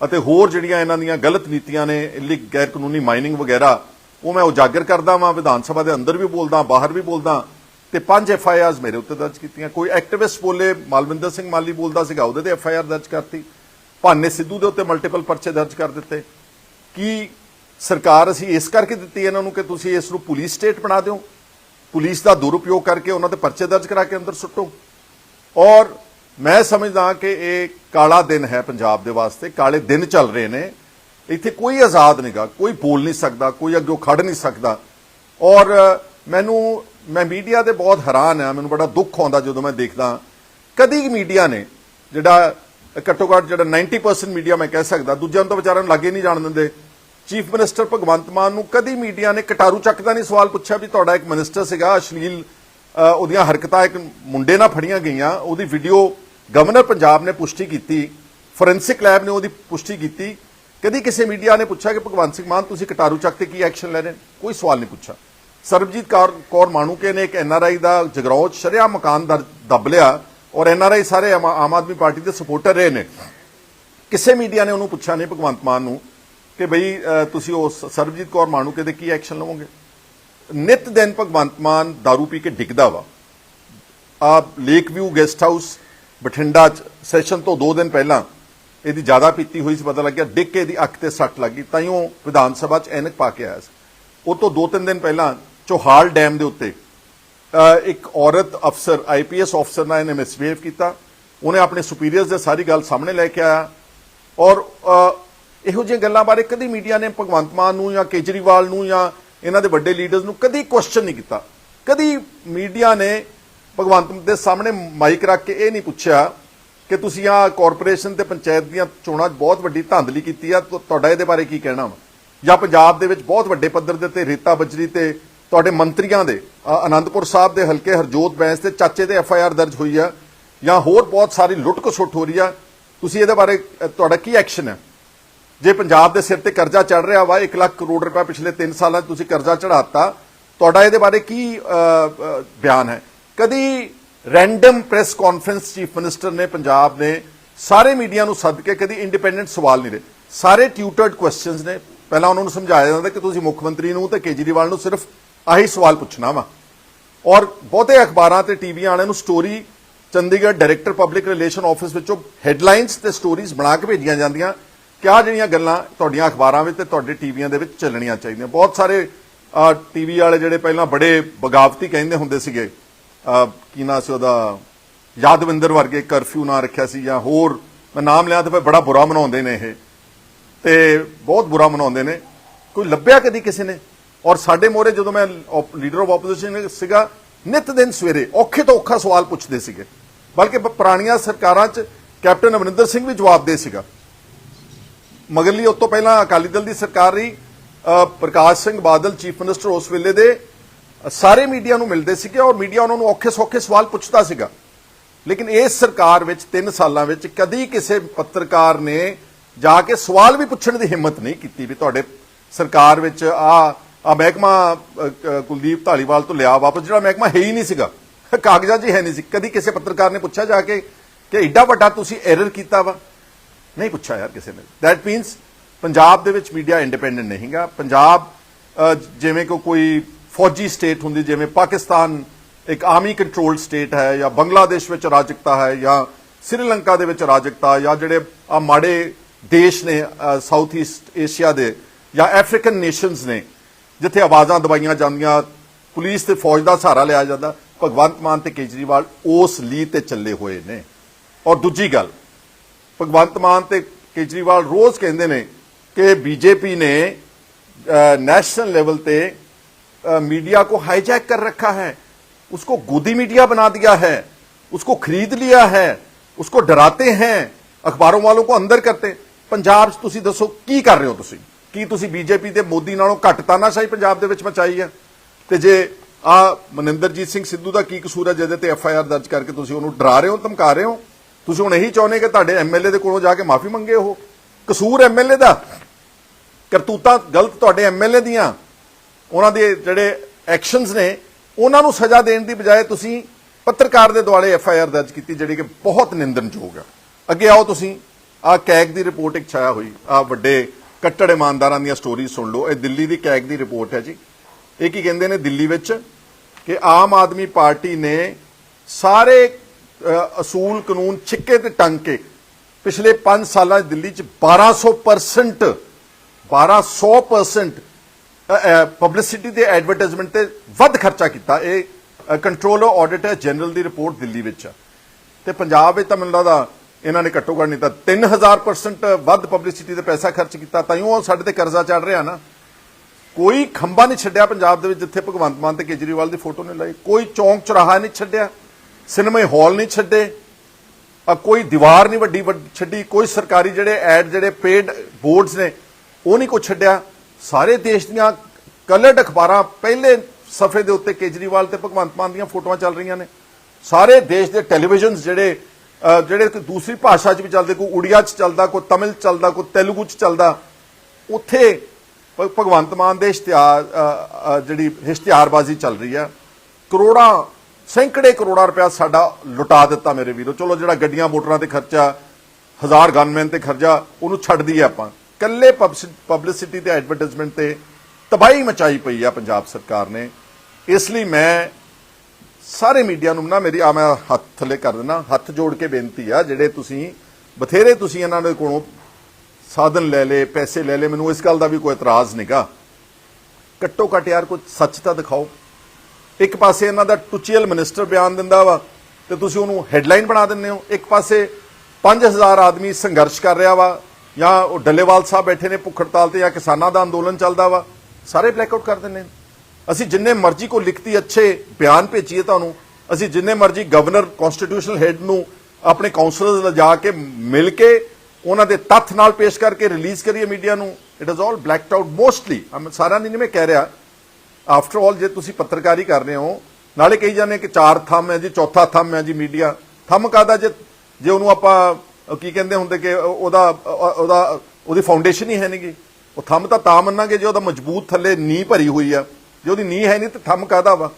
ਅਤੇ ਹੋਰ ਜਿਹੜੀਆਂ ਇਹਨਾਂ ਦੀਆਂ ਗਲਤ ਨੀਤੀਆਂ ਨੇ ਇਲੀਗ ਗੈਰ ਕਾਨੂੰਨੀ ਮਾਈਨਿੰਗ ਵਗੈਰਾ, ਉਹ ਮੈਂ ਉਜਾਗਰ ਕਰਦਾ ਵਾਂ। ਵਿਧਾਨ ਸਭਾ ਦੇ ਅੰਦਰ ਵੀ ਬੋਲਦਾ, ਬਾਹਰ ਵੀ ਬੋਲਦਾ। ਤੇ ਪੰਜ ਐਫ ਆਈ ਆਰਸ ਮੇਰੇ ਉੱਤੇ ਦਰਜ ਕੀਤੀਆਂ। ਕੋਈ ਐਕਟਿਵਿਸਟ ਬੋਲੇ, ਮਾਲਵਿੰਦਰ ਸਿੰਘ ਮਾਲੀ ਬੋਲਦਾ ਸੀਗਾ, ਉਹਦੇ ਤੇ ਐਫ ਆਈ ਆਰ ਦਰਜ ਕਰਤੀ। ਭਾਨੇ ਸਿੱਧੂ ਦੇ ਉੱਤੇ ਮਲਟੀਪਲ ਪਰਚੇ ਦਰਜ ਕਰ ਦਿੱਤੇ। ਕੀ ਸਰਕਾਰ ਅਸੀਂ ਇਸ ਕਰਕੇ ਦਿੱਤੀ ਇਹਨਾਂ ਨੂੰ ਕਿ ਤੁਸੀਂ ਇਸ ਨੂੰ ਪੁਲਿਸ ਸਟੇਟ ਬਣਾ ਦਿਓ? ਪੁਲਿਸ ਦਾ ਦੁਰਉਪਯੋਗ ਕਰਕੇ ਉਹਨਾਂ ਤੇ ਪਰਚੇ ਦਰਜ ਕਰਾ ਕੇ ਅੰਦਰ ਸੁੱਟੋ। ਔਰ ਮੈਂ ਸਮਝਦਾ ਕਿ ਇਹ ਕਾਲਾ ਦਿਨ ਹੈ ਪੰਜਾਬ ਦੇ ਵਾਸਤੇ, ਕਾਲੇ ਦਿਨ ਚੱਲ ਰਹੇ ਨੇ। ਇੱਥੇ ਕੋਈ ਆਜ਼ਾਦ ਨਹੀਂਗਾ ਕੋਈ ਬੋਲ ਨਹੀਂ ਸਕਦਾ, ਕੋਈ ਅੱਗੇ ਖੜ ਨਹੀਂ ਸਕਦਾ। ਔਰ ਮੈਨੂੰ ਮੈਂ ਮੀਡੀਆ ਦੇ ਬਹੁਤ ਹੈਰਾਨ ਆ, ਮੈਨੂੰ ਬੜਾ ਦੁੱਖ ਆਉਂਦਾ ਜਦੋਂ ਮੈਂ ਦੇਖਦਾ ਕਦੀ ਮੀਡੀਆ ਨੇ ਜਿਹੜਾ ਘੱਟੋ ਘੱਟ ਜਿਹੜਾ 90% ਮੀਡੀਆ ਮੈਂ ਕਹਿ ਸਕਦਾ, ਦੂਜਿਆਂ ਨੂੰ ਤਾਂ ਵਿਚਾਰਿਆਂ ਨੂੰ ਲੱਗੇ ਨਹੀਂ ਜਾਣ ਦਿੰਦੇ। ਚੀਫ ਮਿਨਿਸਟਰ ਭਗਵੰਤ ਮਾਨ ਨੂੰ ਕਦੀ ਮੀਡੀਆ ਨੇ ਕਟਾਰੂ ਚੱਕ ਦਾ ਨਹੀਂ ਸਵਾਲ ਪੁੱਛਿਆ ਵੀ ਤੁਹਾਡਾ ਇੱਕ ਮਿਨਿਸਟਰ ਸੀਗਾ, ਅਸ਼ਲੀਲ ਉਹਦੀਆਂ ਹਰਕਤਾਂ ਇੱਕ ਮੁੰਡੇ ਨਾਲ ਫੜੀਆਂ ਗਈਆਂ, ਉਹਦੀ ਵੀਡੀਓ ਗਵਰਨਰ ਪੰਜਾਬ ਨੇ ਪੁਸ਼ਟੀ ਕੀਤੀ ਫੋਰੈਂਸਿਕ ਲੈਬ ਨੇ ਉਹਦੀ ਪੁਸ਼ਟੀ ਕੀਤੀ। ਕਦੀ ਕਿਸੇ ਮੀਡੀਆ ਨੇ ਪੁੱਛਿਆ ਕਿ ਭਗਵੰਤ ਸਿੰਘ ਮਾਨ, ਤੁਸੀਂ ਕਟਾਰੂ ਚੱਕ ਤੇ ਕੀ ਐਕਸ਼ਨ ਲੈ ਰਹੇ ਕੋਈ ਸਵਾਲ ਨਹੀਂ ਪੁੱਛਿਆ। ਸਰਬਜੀਤ ਕੌਰ ਕੌਰ ਮਾਣੂਕੇ ਨੇ ਇੱਕ ਐਨਆਰਆਈ ਦਾ ਜਗਰਾਉਂ ਸ਼ਰਿਆ ਮਕਾਨ ਦਰ- ਦੱਬ ਲਿਆ ਔਰ ਐਨਆਰਆਈ ਸਾਰੇ ਆਮ ਆਦਮੀ ਪਾਰਟੀ ਦੇ ਸਪੋਰਟਰ ਰਹੇ ਨੇ। ਕਿਸੇ ਮੀਡੀਆ ਨੇ ਉਹਨੂੰ ਪੁੱਛਿਆ ਨਹੀਂ ਭਗਵੰਤ ਮਾਨ ਨੂੰ ਕਿ ਬਈ ਤੁਸੀਂ ਉਸ ਸਰਬਜੀਤ ਕੌਰ ਮਾਣੂਕੇ ਦੇ ਕੀ ਐਕਸ਼ਨ ਲਵੋਗੇ? ਨਿਤ ਦਿਨ ਭਗਵੰਤ ਮਾਨ दारू ਪੀ ਕੇ ਡਿੱਗਦਾ ਵਾ। ਆ lake view guest house Bathinda ਚ ਸੈਸ਼ਨ ਤੋਂ 2 ਦਿਨ ਪਹਿਲਾਂ ਇਹਦੀ ਜ਼ਿਆਦਾ ਪੀਤੀ ਹੋਈ ਸੀ, ਪਤਾ ਲੱਗਿਆ ਡਿੱਗ ਕੇ ਇਹਦੀ ਅੱਖ ਤੇ ਸੱਟ ਲੱਗੀ ਤਾਂ ਹੀ ਉਹ ਵਿਧਾਨ ਸਭਾ ਚ ਐਨਕ ਪਾ ਕੇ ਆਇਆ ਸੀ। ਉਹ ਤੋਂ 2-3 ਦਿਨ ਪਹਿਲਾਂ ਚੋਹਾਲ ਡੈਮ ਦੇ ਉੱਤੇ ਇੱਕ ਔਰਤ ਅਫਸਰ ਆਈਪੀਐਸ ਅਫਸਰ ਨਾਲ ਇਹਨੇ ਮਿਸਬੀਹੇਵ ਕੀਤਾ। ਉਹਨੇ ਆਪਣੇ ਸੁਪੀਰੀਅਰਸ ਦੇ ਸਾਰੀ ਗੱਲ ਸਾਹਮਣੇ ਲੈ ਕੇ ਆਇਆ। ਔਰ ਇਹੋ ਜਿਹੀਆਂ ਗੱਲਾਂ ਬਾਰੇ ਕਦੀ ਮੀਡੀਆ ਨੇ ਭਗਵੰਤ ਮਾਨ ਨੂੰ ਜਾਂ ਕੇਜਰੀਵਾਲ ਨੂੰ ਜਾਂ ਇਹਨਾਂ ਦੇ ਵੱਡੇ ਲੀਡਰਸ ਨੂੰ ਕਦੀ ਕੁਐਸਚਨ ਨਹੀਂ ਕੀਤਾ। ਕਦੀ ਮੀਡੀਆ ਨੇ ਭਗਵੰਤ ਦੇ ਸਾਹਮਣੇ ਮਾਈਕ ਰੱਖ ਕੇ ਇਹ ਨਹੀਂ ਪੁੱਛਿਆ ਕਿ ਤੁਸੀਂ ਆ ਕਾਰਪੋਰੇਸ਼ਨ ਤੇ ਪੰਚਾਇਤ ਦੀਆਂ ਚੋਣਾਂ 'ਚ ਬਹੁਤ ਵੱਡੀ ਧਾਂਦਲੀ ਕੀਤੀ ਆ ਤੁਹਾਡਾ ਇਹਦੇ ਬਾਰੇ ਕੀ ਕਹਿਣਾ ਵਾ? ਜਾਂ ਪੰਜਾਬ ਦੇ ਵਿੱਚ ਬਹੁਤ ਵੱਡੇ ਪੱਧਰ ਦੇ ਤੇ ਰੇਤਾ ਬਜਰੀ ਤੇ ਤੁਹਾਡੇ ਮੰਤਰੀਆਂ ਦੇ ਅ, ਆਨੰਦਪੁਰ ਸਾਹਿਬ ਦੇ ਹਲਕੇ ਹਰਜੋਤ ਬੈਂਸ ਤੇ ਚਾਚੇ ਤੇ ਐਫ ਆਈ ਆਰ ਦਰਜ ਹੋਈ ਆ ਜਾਂ ਹੋਰ ਬਹੁਤ ਸਾਰੀ ਲੁੱਟ ਖਸੁੱਟ ਹੋ ਰਹੀ ਆ ਤੁਸੀਂ ਇਹਦੇ ਬਾਰੇ ਤੁਹਾਡਾ ਕੀ ਐਕਸ਼ਨ ਹੈ? ਜੇ ਪੰਜਾਬ ਦੇ ਸਿਰ ਤੇ ਕਰਜ਼ਾ ਚੜ ਰਿਹਾ ਵਾ 1 ਲੱਖ ਕਰੋੜ ਰੁਪਏ ਪਿਛਲੇ 3 ਸਾਲਾਂ 'ਚ ਤੁਸੀਂ ਕਰਜ਼ਾ ਚੜਾਤਾ ਤੁਹਾਡਾ ਇਹਦੇ ਬਾਰੇ ਕੀ ਬਿਆਨ ਹੈ? ਕਦੀ random press conference chief minister ਨੇ ਪੰਜਾਬ ਨੇ ਸਾਰੇ ਮੀਡੀਆ ਨੂੰ ਸੱਦ ਕੇ ਕਦੀ ਇੰਡੀਪੈਂਡੈਂਟ ਸਵਾਲ ਨਹੀਂ ਦੇ ਸਾਰੇ ਟਿਊਟਰਡ ਕੁਐਸਚਨਸ ਨੇ। ਪਹਿਲਾਂ ਉਹਨਾਂ ਨੂੰ ਸਮਝਾਇਆ ਜਾਂਦਾ ਕਿ ਤੁਸੀਂ ਮੁੱਖ ਮੰਤਰੀ ਨੂੰ ਤੇ ਕੇਜਰੀਵਾਲ ਨੂੰ ਸਿਰਫ ਆਹੀ ਸਵਾਲ ਪੁੱਛਣਾ ਵਾ। ਔਰ ਬਹੁਤੇ ਅਖਬਾਰਾਂ ਤੇ ਟੀਵੀਆਂ ਵਾਲਿਆਂ ਨੂੰ story Chandigarh director public relation office ਵਿੱਚੋਂ ਹੈਡਲਾਈਨਸ ਤੇ ਸਟੋਰੀਜ਼ ਬਣਾ ਕੇ ਭੇਜੀਆਂ ਜਾਂਦੀਆਂ। ਕਿਆ ਜਿਹੜੀਆਂ ਗੱਲਾਂ ਤੁਹਾਡੀਆਂ ਅਖਬਾਰਾਂ ਵਿੱਚ ਤੇ ਤੁਹਾਡੇ ਟੀਵੀਆਂ ਦੇ ਵਿੱਚ ਚੱਲਣੀਆਂ ਚਾਹੀਦੀਆਂ। ਬਹੁਤ ਸਾਰੇ ਟੀਵੀ ਵਾਲੇ ਜਿਹੜੇ ਪਹਿਲਾਂ ਬੜੇ ਬਗਾਵਤੀ ਕਹਿੰਦੇ ਹੁੰਦੇ ਸੀਗੇ। ਅਹ, ਕੀ ਨਾਂ ਸੀ ਉਹਦਾ? ਯਾਦਵਿੰਦਰ ਵਰਗੇ ਕਰਫਿਊ ਨਾ ਰੱਖਿਆ ਸੀ ਜਾਂ ਹੋਰ। ਮੈਂ ਨਾਮ ਲਿਆ ਤਾਂ ਫਿਰ ਬੜਾ ਬੁਰਾ ਮਨਾਉਂਦੇ ਨੇ ਇਹ। ਤੇ ਬਹੁਤ ਬੁਰਾ ਮਨਾਉਂਦੇ ਨੇ। ਕੋਈ ਲੱਭਿਆ ਕਦੀ ਕਿਸੇ ਨੇ? ਔਰ ਸਾਡੇ ਮੋਰੇ ਜਦੋਂ ਮੈਂ ਲੀਡਰ ਆਫ ਆਪੋਜੀਸ਼ਨ ਸੀਗਾ, ਨਿਤ ਦਿਨ ਸਵੇਰੇ ਔਖੇ ਤੋਂ ਔਖਾ ਸਵਾਲ ਪੁੱਛਦੇ ਸੀਗੇ। ਬਲਕਿ ਪੁਰਾਣੀਆਂ ਸਰਕਾਰਾਂ 'ਚ ਕੈਪਟਨ ਅਮਰਿੰਦਰ ਸਿੰਘ ਵੀ ਜਵਾਬ ਦੇ ਸੀਗਾ। ਮਗਰਲੀ ਉਸ ਤੋਂ ਪਹਿਲਾਂ ਅਕਾਲੀ ਦਲ ਦੀ ਸਰਕਾਰ ਰਹੀ ਪ੍ਰਕਾਸ਼ ਸਿੰਘ ਬਾਦਲ, ਚੀਫ ਮਿਨਿਸਟਰ ਉਸ ਵੇਲੇ ਦੇ ਸਾਰੇ ਮੀਡੀਆ ਨੂੰ ਮਿਲਦੇ ਸੀਗੇ ਔਰ ਮੀਡੀਆ ਉਹਨਾਂ ਨੂੰ ਔਖੇ ਸੌਖੇ ਸਵਾਲ ਪੁੱਛਦਾ ਸੀਗਾ। ਲੇਕਿਨ ਇਸ ਸਰਕਾਰ ਵਿੱਚ 3 ਸਾਲਾਂ ਵਿੱਚ ਕਦੀ ਕਿਸੇ ਪੱਤਰਕਾਰ ਨੇ ਜਾ ਕੇ ਸਵਾਲ ਵੀ ਪੁੱਛਣ ਦੀ ਹਿੰਮਤ ਨਹੀਂ ਕੀਤੀ ਵੀ ਤੁਹਾਡੇ ਸਰਕਾਰ ਵਿੱਚ ਆ ਆ ਮਹਿਕਮਾ ਕੁਲਦੀਪ ਢਾਲੀਵਾਲ ਤੋਂ ਲਿਆ ਵਾਪਸ, ਜਿਹੜਾ ਮਹਿਕਮਾ ਹੈ ਹੀ ਨਹੀਂ ਸੀਗਾ। ਕਾਗਜ਼ਾਂ 'ਚ ਹੀ ਹੈ ਨਹੀਂ ਸੀ। ਕਦੀ ਕਿਸੇ ਪੱਤਰਕਾਰ ਨੇ ਪੁੱਛਿਆ ਜਾ ਕੇ ਕਿ ਐਡਾ ਵੱਡਾ ਤੁਸੀਂ ਐਰਰ ਕੀਤਾ ਵਾ? ਨਹੀਂ ਪੁੱਛਿਆ ਯਾਰ ਕਿਸੇ ਨੇ। ਦੈਟ ਮੀਨਸ ਪੰਜਾਬ ਦੇ ਵਿੱਚ ਮੀਡੀਆ ਇੰਡੀਪੈਂਡੈਂਟ ਨਹੀਂਗਾ ਪੰਜਾਬ ਜਿਵੇਂ ਕਿ ਕੋਈ ਫੌਜੀ ਸਟੇਟ ਹੁੰਦੀ, ਜਿਵੇਂ ਪਾਕਿਸਤਾਨ ਇੱਕ ਆਰਮੀ ਕੰਟਰੋਲਡ ਸਟੇਟ ਹੈ, ਜਾਂ ਬੰਗਲਾਦੇਸ਼ ਵਿੱਚ ਰਾਜਕਤਾ ਹੈ, ਜਾਂ ਸ੍ਰੀਲੰਕਾ ਦੇ ਵਿੱਚ ਰਾਜਕਤਾ ਜਾਂ ਜਿਹੜੇ ਆ ਮਾੜੇ ਦੇਸ਼ ਨੇ ਸਾਊਥ ਈਸਟ ਏਸ਼ੀਆ ਦੇ, ਜਾਂ ਅਫਰੀਕਨ ਨੇਸ਼ਨਸ ਨੇ ਜਿੱਥੇ ਆਵਾਜ਼ਾਂ ਦਬਾਈਆਂ ਜਾਂਦੀਆਂ ਪੁਲਿਸ ਤੇ ਫੌਜ ਦਾ ਸਹਾਰਾ ਲਿਆ ਜਾਂਦਾ ਭਗਵੰਤ ਮਾਨ ਤੇ ਕੇਜਰੀਵਾਲ ਉਸ ਲੀ ਤੇ ਚੱਲੇ ਹੋਏ ਨੇ ਔਰ ਦੂਜੀ ਗੱਲ ਭਗਵੰਤ ਮਾਨ ਤੇ ਕੇਜਰੀਵਾਲ ਰੋਜ਼ ਕਹਿੰਦੇ ਨੇ ਕਿ ਬੀਜੇਪੀ ਨੇ नेशनल लेवल पे अ, मीडिया को हाईजैक कर रखा है उसको गोदी मीडिया बना दिया है उसको खरीद लिया है उसको डराते हैं ਅਖਬਾਰਾਂ ਵਾਲੋਂ ਕੋ ਅੰਦਰ ਕਰਤੇ ਪੰਜਾਬ 'ਚ ਤੁਸੀਂ ਦੱਸੋ ਕੀ ਕਰ ਰਹੇ ਹੋ ਤੁਸੀਂ ਕੀ ਤੁਸੀਂ ਬੀਜੇਪੀ ਤੇ ਮੋਦੀ ਨਾਲੋਂ ਘੱਟ ਤਾਨਾਸ਼ਾਹੀ ਪੰਜਾਬ ਦੇ ਵਿੱਚ ਮਚਾਈ ਹੈ? ਤੇ ਜੇ ਆ ਮਨਿੰਦਰਜੀਤ ਸਿੰਘ ਸਿੱਧੂ ਦਾ ਕੀ ਕਸੂਰ ਹੈ ਜਿਹਦੇ ਤੇ ਐਫ ਆਈ ਆਰ ਦਰਜ ਕਰਕੇ ਤੁਸੀਂ ਉਹਨੂੰ ਡਰਾ ਰਹੇ ਹੋ, ਧਮਕਾ ਰਹੇ ਹੋ? ਤੁਸੀਂ ਹੁਣ ਇਹੀ ਚਾਹੁੰਦੇ ਕਿ ਤੁਹਾਡੇ ਐਮਐਲਏ ਦੇ ਕੋਲੋਂ ਜਾ ਕੇ ਮਾਫੀ ਮੰਗੇ ਉਹ? ਕਸੂਰ ਐਮਐਲਏ ਦਾ? ਕਰਤੂਤਾਂ ਗਲਤ ਤੁਹਾਡੇ ਐਮਐਲਏ ਦੀਆਂ। ਉਹਨਾਂ ਦੇ ਜਿਹੜੇ ਐਕਸ਼ਨਸ ਨੇ, ਉਹਨਾਂ ਨੂੰ ਸਜ਼ਾ ਦੇਣ ਦੀ ਬਜਾਏ ਤੁਸੀਂ ਪੱਤਰਕਾਰ ਦੇ ਦੁਆਲੇ ਐਫ ਆਈ ਆਰ ਦਰਜ ਕੀਤੀ, ਜਿਹੜੀ ਕਿ ਬਹੁਤ ਨਿੰਦਣਯੋਗ ਹੈ। ਅੱਗੇ ਆਓ ਤੁਸੀਂ ਆ ਕੈਗ ਦੀ ਰਿਪੋਰਟ ਇੱਕ ਛਾਇਆ ਹੋਈ ਆ ਵੱਡੇ ਕੱਟੜ ਇਮਾਨਦਾਰਾਂ ਦੀਆਂ ਸਟੋਰੀ ਸੁਣ ਲਓ। ਇਹ ਦਿੱਲੀ ਦੀ ਕੈਗ ਦੀ ਰਿਪੋਰਟ ਹੈ ਜੀ। ਇਹ ਕੀ ਕਹਿੰਦੇ ਨੇ ਦਿੱਲੀ ਵਿੱਚ? ਕਿ ਆਮ ਆਦਮੀ ਪਾਰਟੀ ਨੇ ਸਾਰੇ ਅਸੂਲ ਕਾਨੂੰਨ ਛਿੱਕੇ ਤੇ ਟੰਗ ਕੇ ਪਿਛਲੇ 5 ਸਾਲਾਂ 'ਚ ਦਿੱਲੀ 'ਚ 1200% 1200% ਪਬਲਿਸਿਟੀ ਦੇ ਐਡਵਰਟਾਈਜ਼ਮੈਂਟ ਤੇ ਵੱਧ ਖਰਚਾ ਕੀਤਾ। ਇਹ ਕੰਟਰੋਲਰ ਆਡੀਟਰ ਜਨਰਲ ਦੀ ਰਿਪੋਰਟ ਦਿੱਲੀ ਵਿੱਚ ਆ। ਤੇ ਪੰਜਾਬ ਵਿੱਚ ਤਾਂ ਮੈਨੂੰ ਲੱਗਦਾ ਇਹਨਾਂ ਨੇ ਘੱਟੋ ਘੱਟ ਨਹੀਂ ਤਾਂ 3000% ਵੱਧ ਪਬਲਿਸਿਟੀ ਤੇ ਪੈਸਾ ਖਰਚ ਕੀਤਾ, ਤਾਂ ਹੀ ਉਹ ਸਾਡੇ ਤੇ ਕਰਜ਼ਾ ਚੜ ਰਿਹਾ ਨਾ। ਕੋਈ ਖੰਭਾ ਨਹੀਂ ਛੱਡਿਆ ਪੰਜਾਬ ਦੇ ਵਿੱਚ ਜਿੱਥੇ ਭਗਵੰਤ ਮਾਨ ਤੇ ਕੇਜਰੀਵਾਲ ਦੀ ਫੋਟੋ ਨੇ ਲਾਈ। ਕੋਈ ਚੌਂਕ ਚੁਰਾਹਾ ਨਹੀਂ ਛੱਡਿਆ, ਸਿਨੇਮੇ ਹਾਲ ਨਹੀਂ ਛੱਡੇ ਆ ਕੋਈ ਦੀਵਾਰ ਨਹੀਂ ਵੱਡੀ ਵੱਡ- ਛੱਡੀ, ਕੋਈ ਸਰਕਾਰੀ ਜਿਹੜੇ ਐਡ ਜਿਹੜੇ ਪੇਡ ਬੋਰਡਸ ਨੇ, ਉਹ ਨਹੀਂ ਕੋ ਛੱਡਿਆ। ਸਾਰੇ ਦੇਸ਼ ਦੀਆਂ ਕਲਰਡ ਅਖਬਾਰਾਂ ਪਹਿਲੇ ਸਫੇ ਦੇ ਉੱਤੇ ਕੇਜਰੀਵਾਲ ਤੇ ਭਗਵੰਤ ਮਾਨ ਦੀਆਂ ਫੋਟੋਆਂ ਚੱਲ ਰਹੀਆਂ ਨੇ। ਸਾਰੇ ਦੇਸ਼ ਦੇ ਟੈਲੀਵਿਜ਼ਨਸ ਜਿਹੜੇ ਜਿਹੜੇ ਦੂਸਰੀ ਭਾਸ਼ਾ 'ਚ ਵੀ ਚੱਲਦੇ, ਕੋਈ ਉੜੀਆ 'ਚ ਚੱਲਦਾ, ਕੋਈ ਤਮਿਲ 'ਚ ਚੱਲਦਾ, ਕੋਈ ਤੇਲਗੂ 'ਚ ਚੱਲਦਾ, ਉੱਥੇ ਭਗਵੰਤ ਮਾਨ ਦੇ ਇਸ਼ਤਿਹਾਰ ਜਿਹੜੀ ਇਸ਼ਤਿਹਾਰਬਾਜ਼ੀ ਚੱਲ ਰਹੀ ਆ ਕਰੋੜਾਂ, ਸੈਂਕੜੇ ਕਰੋੜਾਂ ਰੁਪਇਆ ਸਾਡਾ ਲੁਟਾ ਦਿੱਤਾ ਮੇਰੇ ਵੀਰੋ। ਚਲੋ ਜਿਹੜਾ ਗੱਡੀਆਂ, ਮੋਟਰਾਂ ਤੇ ਖਰਚਾ, ਹਜ਼ਾਰ ਗਨਮੈਨ ਤੇ ਖਰਚਾ, ਉਹਨੂੰ ਛੱਡ ਦਈਏ ਆਪਾਂ। ਕੱਲੇ ਪਬਲਿਸਿਟੀ ਤੇ ਐਡਵਰਟਾਈਜ਼ਮੈਂਟ ਤੇ ਤਬਾਹੀ ਮਚਾਈ ਪਈ ਆ ਪੰਜਾਬ ਸਰਕਾਰ ਨੇ। ਇਸ ਲਈ ਮੈਂ ਸਾਰੇ ਮੀਡੀਆ ਨੂੰ ਨਾ ਮੇਰੀ ਆ ਮੈਂ ਹੱਥ ਥੱਲੇ ਕਰ ਦਿੰਦਾ ਹੱਥ ਜੋੜ ਕੇ ਬੇਨਤੀ ਆ, ਜਿਹੜੇ ਤੁਸੀਂ, ਬਥੇਰੇ ਤੁਸੀਂ ਇਹਨਾਂ ਦੇ ਕੋਲੋਂ ਸਾਧਨ ਲੈ ਲੇ ਪੈਸੇ ਲੈ ਲੇ ਮੈਨੂੰ ਇਸ ਗੱਲ ਦਾ ਵੀ ਕੋਈ ਇਤਰਾਜ਼ ਨਹੀਂਗਾ ਘੱਟੋ ਘੱਟ ਯਾਰ ਕੋਈ ਸੱਚ ਤਾਂ ਦਿਖਾਓ। ਇੱਕ ਪਾਸੇ ਇਹਨਾਂ ਦਾ ਟੁਚੀਅਲ ਮਿਨਿਸਟਰ ਬਿਆਨ ਦਿੰਦਾ ਵਾ, ਤੇ ਤੁਸੀਂ ਉਹਨੂੰ ਹੈਡਲਾਈਨ ਬਣਾ ਦਿੰਦੇ ਹੋ। ਇੱਕ ਪਾਸੇ 5000 ਆਦਮੀ ਸੰਘਰਸ਼ ਕਰ ਰਿਹਾ ਵਾ, ਜਾਂ ਉਹ ਡੱਲੇਵਾਲ ਸਾਹਿਬ ਬੈਠੇ ਨੇ ਭੁੱਖ ਹੜਤਾਲ ਤੇ, ਜਾਂ ਕਿਸਾਨਾਂ ਦਾ ਅੰਦੋਲਨ ਚੱਲਦਾ ਵਾ, ਸਾਰੇ ਬਲੈਕਆਊਟ ਕਰ ਦਿੰਦੇ ਨੇ। ਅਸੀਂ ਜਿੰਨੇ ਮਰਜ਼ੀ ਕੋ ਲਿਖਤੀ ਅੱਛੇ ਬਿਆਨ ਭੇਜੀਏ ਤੁਹਾਨੂੰ, ਅਸੀਂ ਜਿੰਨੇ ਮਰਜ਼ੀ ਗਵਰਨਰ ਕਨਸਟੀਟਿਊਸ਼ਨਲ ਹੈਡ ਨੂੰ ਆਪਣੇ ਕਾਉਂਸਲਰਸ ਲਿਜਾ ਕੇ ਮਿਲ ਕੇ ਉਹਨਾਂ ਦੇ ਤੱਥ ਨਾਲ ਪੇਸ਼ ਕਰਕੇ ਰਿਲੀਜ਼ ਕਰੀਏ ਮੀਡੀਆ ਨੂੰ it is all blacked out mostly ਸਾਰਾ ਨਹੀਂ ਮੈਂ ਕਹਿ ਰਿਹਾ। ਆਫਟਰ ਆਲ ਜੇ ਤੁਸੀਂ ਪੱਤਰਕਾਰੀ ਕਰ ਰਹੇ ਹੋ, ਨਾਲੇ ਕਹੀ ਜਾਂਦੇ ਕਿ ਚਾਰ ਥੰਮ ਹੈ ਜੀ, ਚੌਥਾ ਥੰਮ ਹੈ ਜੀ ਮੀਡੀਆ ਥੰਮ ਕਾਦਾ ਜੇ ਜੇ ਉਹਨੂੰ ਆਪਾਂ ਕੀ ਕਹਿੰਦੇ ਹੁੰਦੇ ਕਿ ਉਹਦਾ ਉਹਦਾ, ਉਹਦੀ ਫਾਊਂਡੇਸ਼ਨ ਹੀ ਹੈ ਨਹੀਂਗੀ ਉਹ ਥੰਮ ਤਾਂ ਤਾਂ ਮੰਨਾਂਗੇ ਜੇ ਉਹਦਾ ਮਜ਼ਬੂਤ ਥੱਲੇ ਨੀਂਹ ਭਰੀ ਹੋਈ ਆ। ਜੇ ਉਹਦੀ ਨੀਂਹ ਹੈ ਨਹੀਂ ਤੇ ਥੰਮ ਕਾਦਾ ਵਾ?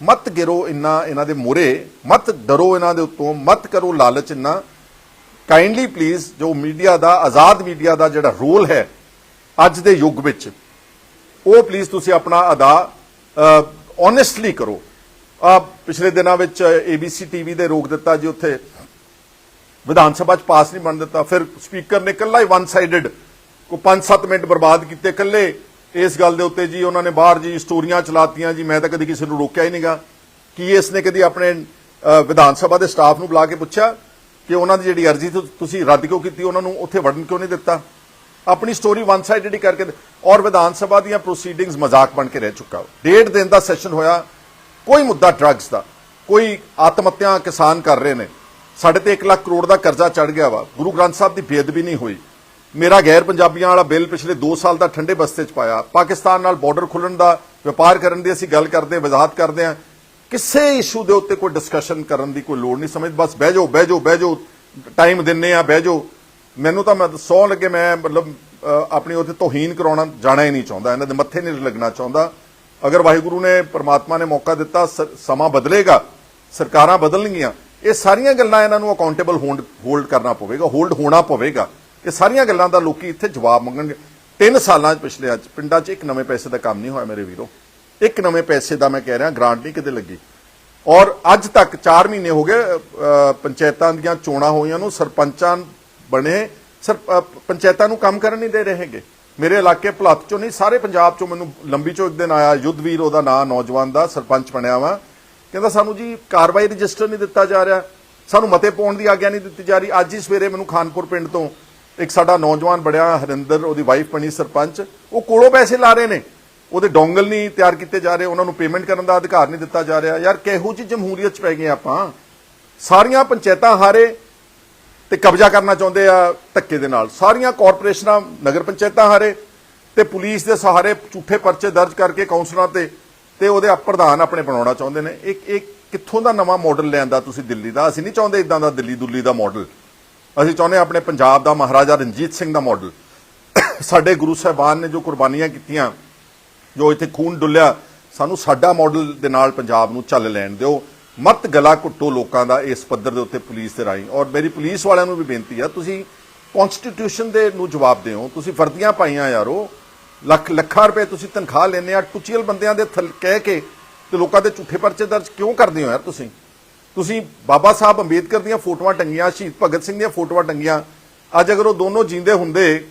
ਮਤ ਗਿਰੋ ਇੰਨਾ ਇਹਨਾਂ ਦੇ ਮੂਹਰੇ, ਮਤ ਡਰੋ ਇਹਨਾਂ ਦੇ ਉੱਤੋਂ, ਮਤ ਕਰੋ ਲਾਲਚ ਇੰਨਾ। ਕਾਈਂਡਲੀ ਪਲੀਜ਼ ਜੋ ਮੀਡੀਆ ਦਾ, ਆਜ਼ਾਦ ਮੀਡੀਆ ਦਾ ਜਿਹੜਾ ਰੋਲ ਹੈ ਅੱਜ ਦੇ ਯੁੱਗ ਵਿੱਚ, ਉਹ ਪਲੀਜ਼ ਤੁਸੀਂ ਆਪਣਾ ਅਦਾ ਓਨੈਸਟਲੀ ਕਰੋ। ਆ ਪਿਛਲੇ ਦਿਨਾਂ ਵਿੱਚ ABC ਟੀਵੀ ਦੇ ਰੋਕ ਦਿੱਤਾ ਜੀ ਉੱਥੇ। ਵਿਧਾਨ ਸਭਾ ਚ ਪਾਸ ਨਹੀਂ ਬਣ ਦਿੱਤਾ। ਫਿਰ ਸਪੀਕਰ ਨੇ ਇਕੱਲਾ ਹੀ ਵਨ ਸਾਈਡਡ ਕੋ 5-7 ਮਿੰਟ ਬਰਬਾਦ ਕੀਤੇ, ਇਕੱਲੇ ਇਸ ਗੱਲ ਦੇ ਉੱਤੇ ਜੀ ਉਹਨਾਂ ਨੇ ਬਾਹਰ ਜੀ ਸਟੋਰੀਆਂ ਚਲਾਤੀਆਂ ਜੀ, ਮੈਂ ਤਾਂ ਕਦੀ ਕਿਸੇ ਨੂੰ ਰੋਕਿਆ ਹੀ ਨਹੀਂਗਾ ਕੀ ਇਸ ਨੇ ਕਦੀ ਆਪਣੇ ਵਿਧਾਨ ਸਭਾ ਦੇ ਸਟਾਫ ਨੂੰ ਬੁਲਾ ਕੇ ਪੁੱਛਿਆ ਕਿ ਉਹਨਾਂ ਦੀ ਜਿਹੜੀ ਅਰਜ਼ੀ ਤੁਸੀਂ ਰੱਦ ਕਿਉਂ ਕੀਤੀ, ਉਹਨਾਂ ਨੂੰ ਉੱਥੇ ਵੜਨ ਕਿਉਂ ਨਹੀਂ ਦਿੱਤਾ? ਆਪਣੀ ਸਟੋਰੀ ਵਨ ਸਾਈਡਡ ਹੀ ਕਰਕੇ ਔਰ ਵਿਧਾਨ ਸਭਾ ਦੀਆਂ ਪ੍ਰੋਸੀਡਿੰਗਸ ਮਜ਼ਾਕ ਬਣ ਕੇ ਰਹਿ ਚੁੱਕਾ। ਡੇਢ ਦਿਨ ਦਾ ਸੈਸ਼ਨ ਹੋਇਆ, ਕੋਈ ਮੁੱਦਾ ਡਰੱਗਸ ਦਾ, ਕੋਈ ਆਤਮ ਹੱਤਿਆ ਕਿਸਾਨ ਕਰ ਰਹੇ ਨੇ। ਸਾਡੇ ਤੇ 1 ਲੱਖ ਕਰੋੜ ਦਾ ਕਰਜ਼ਾ ਚੜ ਗਿਆ ਵਾ। ਗੁਰੂ ਗ੍ਰੰਥ ਸਾਹਿਬ ਦੀ ਬੇਅਦਬੀ ਨਹੀਂ ਹੋਈ। ਮੇਰਾ ਗੈਰ ਪੰਜਾਬੀਆਂ ਵਾਲਾ ਬਿੱਲ ਪਿਛਲੇ 2 ਸਾਲ ਦਾ ਠੰਡੇ ਬਸਤੇ ਚ ਪਾਇਆ। ਪਾਕਿਸਤਾਨ ਨਾਲ ਬਾਰਡਰ ਖੁੱਲਣ ਦਾ ਵਪਾਰ ਕਰਨ ਦੀ ਅਸੀਂ ਗੱਲ ਕਰਦੇ ਹਾਂ, ਵਜ਼ਾਹਤ ਕਰਦੇ ਹਾਂ। ਕਿਸੇ ਇਸ਼ੂ ਦੇ ਉੱਤੇ ਕੋਈ ਡਿਸਕਸ਼ਨ ਕਰਨ ਦੀ ਕੋਈ ਲੋੜ ਨਹੀਂ ਸਮਝ। ਬਸ ਬਹਿ ਜਾਓ ਬਹਿ ਜਾਓ ਬਹਿ ਜਾਓ ਟਾਈਮ ਦਿੰਨੇ ਆ, ਬਹਿ ਜਾਓ। ਮੈਨੂੰ ਤਾਂ ਮੈਂ ਸੌ ਲੱਗੇ ਮੈਂ ਮਤਲਬ ਆਪਣੀ ਉੱਥੇ ਤੋਹੀਨ ਕਰਾਉਣਾ ਜਾਣਾ ਹੀ ਨਹੀਂ ਚਾਹੁੰਦਾ। ਇਹਨਾਂ ਦੇ ਮੱਥੇ ਨਹੀਂ ਲੱਗਣਾ ਚਾਹੁੰਦਾ। ਅਗਰ ਵਾਹਿਗੁਰੂ ਨੇ, ਪਰਮਾਤਮਾ ਨੇ ਮੌਕਾ ਦਿੱਤਾ, ਸ- ਸਮਾਂ ਬਦਲੇਗਾ, ਸਰਕਾਰਾਂ ਬਦਲਣਗੀਆਂ। ਇਹ ਸਾਰੀਆਂ ਗੱਲਾਂ ਇਹਨਾਂ ਨੂੰ ਅਕਾਊਂਟੇਬਲ ਹੋਲਡ ਕਰਨਾ ਪਵੇਗਾ ਹੋਲਡ ਹੋਣਾ ਪਵੇਗਾ। ਇਹ ਸਾਰੀਆਂ ਗੱਲਾਂ ਦਾ ਲੋਕੀ ਇੱਥੇ ਜਵਾਬ ਮੰਗਣਗੇ। ਤਿੰਨ ਸਾਲਾਂ ਚ ਪਿਛਲੇ ਅੱਜ ਪਿੰਡਾਂ 'ਚ ਇੱਕ ਨਵੇਂ ਪੈਸੇ ਦਾ ਕੰਮ ਨਹੀਂ ਹੋਇਆ ਮੇਰੇ ਵੀਰੋ। ਇੱਕ ਨਵੇਂ ਪੈਸੇ ਦਾ ਮੈਂ ਕਹਿ ਰਿਹਾ ਗ੍ਰਾਂਟ ਨਹੀਂ ਕਿਤੇ ਲੱਗੀ। ਔਰ ਅੱਜ ਤੱਕ 4 ਮਹੀਨੇ ਹੋ ਗਏ ਪੰਚਾਇਤਾਂ ਦੀਆਂ ਚੋਣਾਂ ਹੋਈਆਂ ਨੂੰ, ਸਰਪੰਚਾਂ ਬਣੇ, ਸਰ ਪੰਚਾਇਤਾਂ ਨੂੰ ਕੰਮ ਕਰਨ ਨਹੀਂ ਦੇ ਰਹੇ ਹੈਗੇ ਮੇਰੇ ਇਲਾਕੇ ਭਲੱਤ ਚੋਂ ਨਹੀਂ, ਸਾਰੇ ਪੰਜਾਬ ਚੋਂ ਮੈਨੂੰ ਲੰਬੀ ਚੋਂ ਇੱਕ ਦਿਨ ਆਇਆ, ਯੁੱਧਵੀਰ, ਉਹਦਾ ਨਾਂ ਨੌਜਵਾਨ ਦਾ ਸਰਪੰਚ ਬਣਿਆ ਵਾ। ਕਹਿੰਦਾ, ਸਾਨੂੰ ਜੀ ਕਾਰਵਾਈ ਰਜਿਸਟਰ ਨਹੀਂ ਦਿੱਤਾ ਜਾ ਰਿਹਾ। ਸਾਨੂੰ ਮਤੇ ਪਾਉਣ ਦੀ ਆਗਿਆ ਨਹੀਂ ਦਿੱਤੀ ਜਾ ਰਹੀ। ਅੱਜ ਹੀ ਸਵੇਰੇ ਮੈਨੂੰ ਖਾਨਪੁਰ ਪਿੰਡ ਤੋਂ ਇੱਕ ਸਾਡਾ ਨੌਜਵਾਨ ਬੜਿਆ ਹਰਿੰਦਰ, ਉਹਦੀ ਵਾਈਫ ਬਣੀ ਸਰਪੰਚ, ਉਹ ਕੋਲੋਂ ਪੈਸੇ ਲਾ ਰਹੇ ਨੇ। ਉਹਦੇ ਡੋਂਗਲ ਨਹੀਂ ਤਿਆਰ ਕੀਤੇ ਜਾ ਰਹੇ, ਉਹਨਾਂ ਨੂੰ ਪੇਮੈਂਟ ਕਰਨ ਦਾ ਅਧਿਕਾਰ ਨਹੀਂ ਦਿੱਤਾ ਜਾ ਰਿਹਾ। ਯਾਰ ਕਿਹੋ ਜੀ ਜਮਹੂਰੀਅਤ ਚ ਪੈ ਗਏ ਆਪਾਂ? ਸਾਰੀਆਂ ਪੰਚਾਇਤਾਂ ਹਾਰੇ ਤੇ ਕਬਜ਼ਾ ਕਰਨਾ ਚਾਹੁੰਦੇ ਆ ਧੱਕੇ ਦੇ ਨਾਲ। ਸਾਰੀਆਂ ਕਾਰਪੋਰੇਸ਼ਨਾਂ ਨਗਰ ਪੰਚਾਇਤਾਂ ਹਾਰੇ ਤੇ ਪੁਲਿਸ ਦੇ ਸਹਾਰੇ ਝੂਠੇ ਪਰਚੇ ਦਰਜ ਕਰਕੇ ਕਾਉਂਸਲਰਾਂ ਤੇ ਤੇ ਉਹਦੇ ਪ੍ਰਧਾਨ ਆਪਣੇ ਬਣਾਉਣਾ ਚਾਹੁੰਦੇ ਨੇ। ਇੱਕ ਇੱਕ ਕਿੱਥੋਂ ਦਾ ਨਵਾਂ ਮਾਡਲ ਲਿਆਂਦਾ ਤੁਸੀਂ ਦਿੱਲੀ ਦਾ? ਅਸੀਂ ਨਹੀਂ ਚਾਹੁੰਦੇ ਇਦਾਂ ਦਾ ਦਿੱਲੀ ਦੁੱਲੀ ਦਾ ਮਾਡਲ ਅਸੀਂ ਚਾਹੁੰਦੇ ਹਾਂ ਆਪਣੇ ਪੰਜਾਬ ਦਾ ਮਹਾਰਾਜਾ ਰਣਜੀਤ ਸਿੰਘ ਦਾ ਮਾਡਲ ਸਾਡੇ ਗੁਰੂ ਸਾਹਿਬਾਨ ਨੇ ਜੋ ਕੁਰਬਾਨੀਆਂ ਕੀਤੀਆਂ, ਜੋ ਇੱਥੇ ਖੂਨ ਡੁੱਲਿਆ, ਸਾਨੂੰ ਸਾਡਾ ਮਾਡਲ ਦੇ ਨਾਲ ਪੰਜਾਬ ਨੂੰ ਚੱਲ ਲੈਣ ਦਿਓ। ਮਤ ਗਲਾ ਘੁੱਟੋ ਲੋਕਾਂ ਦਾ ਇਸ ਪੱਧਰ ਦੇ ਉੱਤੇ ਪੁਲਿਸ ਦੇ ਰਾਹੀਂ। ਔਰ ਮੇਰੀ ਪੁਲਿਸ ਵਾਲਿਆਂ ਨੂੰ ਵੀ ਬੇਨਤੀ ਆ, ਤੁਸੀਂ ਕਨਸਟੀਟਿਊਸ਼ਨ ਦੇ ਨੂੰ ਜਵਾਬ ਦਿਓ। ਤੁਸੀਂ ਵਰਦੀਆਂ ਪਾਈਆਂ ਯਾਰੋ, ਲੱਖ ਲੱਖਾਂ ਰੁਪਏ ਤੁਸੀਂ ਤਨਖਾਹ ਲੈਂਦੇ ਆ ਟੁਚੀਅਲ ਬੰਦਿਆਂ ਦੇ ਥੱਲ ਕਹਿ ਕੇ ਤੇ ਲੋਕਾਂ ਦੇ ਝੂਠੇ ਪਰਚੇ ਦਰਜ ਕਿਉਂ ਕਰਦੇ ਹੋ ਯਾਰ ਤੁਸੀਂ? ਤੁਸੀਂ ਬਾਬਾ ਸਾਹਿਬ ਅੰਬੇਦਕਰ ਦੀਆਂ ਫੋਟੋਆਂ ਟੰਗੀਆਂ, ਸ਼ਹੀਦ ਭਗਤ ਸਿੰਘ ਦੀਆਂ ਫੋਟੋਆਂ ਟੰਗੀਆਂ, ਅੱਜ ਅਗਰ ਉਹ ਦੋਨੋਂ ਜਿੰਦੇ ਹੁੰਦੇ,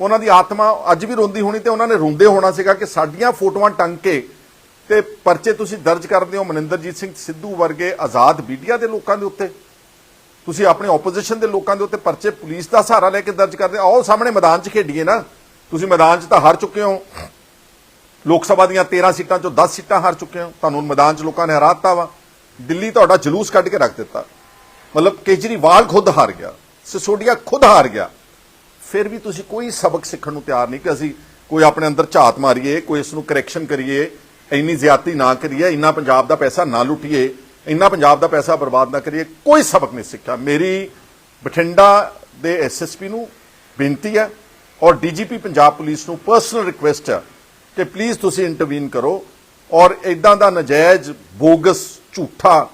ਉਹਨਾਂ ਦੀ ਆਤਮਾ ਅੱਜ ਵੀ ਰੋਂਦੀ ਹੋਣੀ ਤੇ ਉਹਨਾਂ ਨੇ ਰੋਂਦੇ ਹੋਣਾ ਸੀਗਾ ਕਿ ਸਾਡੀਆਂ ਫੋਟੋਆਂ ਟੰਗ ਕੇ ਤੇ ਪਰਚੇ ਤੁਸੀਂ ਦਰਜ ਕਰਦੇ ਹੋ ਮਨਿੰਦਰਜੀਤ ਸਿੰਘ ਸਿੱਧੂ ਵਰਗੇ ਆਜ਼ਾਦ ਮੀਡੀਆ ਦੇ ਲੋਕਾਂ ਦੇ ਉੱਤੇ। ਤੁਸੀਂ ਆਪਣੇ ਆਪੋਜੀਸ਼ਨ ਦੇ ਲੋਕਾਂ ਦੇ ਉੱਤੇ ਪਰਚੇ ਪੁਲਿਸ ਦਾ ਸਹਾਰਾ ਲੈ ਕੇ ਦਰਜ ਕਰਦੇ ਆਓ ਸਾਹਮਣੇ ਮੈਦਾਨ 'ਚ ਖੇਡੀਏ ਨਾ। ਤੁਸੀਂ ਮੈਦਾਨ 'ਚ ਤਾਂ ਹਾਰ ਚੁੱਕੇ ਹੋ। ਲੋਕ ਸਭਾ ਦੀਆਂ 13 ਸੀਟਾਂ ਚੋਂ 10 ਸੀਟਾਂ ਹਾਰ ਚੁੱਕੇ ਹੋ। ਤੁਹਾਨੂੰ ਮੈਦਾਨ 'ਚ ਲੋਕਾਂ ਨੇ ਹਰਾਤਾ ਵਾ। ਦਿੱਲੀ ਤੁਹਾਡਾ ਜਲੂਸ ਕੱਢ ਕੇ ਰੱਖ ਦਿੱਤਾ। ਮਤਲਬ ਕੇਜਰੀਵਾਲ ਖੁਦ ਹਾਰ ਗਿਆ ਸਿਸੋਡੀਆ ਖੁਦ ਹਾਰ ਗਿਆ। ਫਿਰ ਵੀ ਤੁਸੀਂ ਕੋਈ ਸਬਕ ਸਿੱਖਣ ਨੂੰ ਤਿਆਰ ਨਹੀਂ ਕਿ ਅਸੀਂ ਕੋਈ ਆਪਣੇ ਅੰਦਰ ਝਾਤ ਮਾਰੀਏ, ਕੋਈ ਇਸ ਨੂੰ ਕਰੈਕਸ਼ਨ ਕਰੀਏ, ਇੰਨੀ ਜ਼ਿਆਦਤੀ ਨਾ ਕਰੀਏ, ਇੰਨਾ ਪੰਜਾਬ ਦਾ ਪੈਸਾ ਨਾ ਲੁੱਟੀਏ, ਇੰਨਾ ਪੰਜਾਬ ਦਾ ਪੈਸਾ ਬਰਬਾਦ ਨਾ ਕਰੀਏ, ਕੋਈ ਸਬਕ ਨਹੀਂ ਸਿੱਖਿਆ। ਮੇਰੀ ਬਠਿੰਡਾ ਦੇ ਐਸਐਸਪੀ ਨੂੰ ਬੇਨਤੀ ਹੈ ਔਰ ਡੀਜੀਪੀ ਪੰਜਾਬ ਪੁਲਿਸ ਨੂੰ ਪਰਸਨਲ ਰਿਕੁਐਸਟ ਹੈ ਕਿ ਪਲੀਜ਼ ਤੁਸੀਂ ਇੰਟਰਵੀਨ ਕਰੋ ਔਰ ਇਦਾਂ ਦਾ ਨਜਾਇਜ਼ ਬੋਗਸ ਝੂਠਾ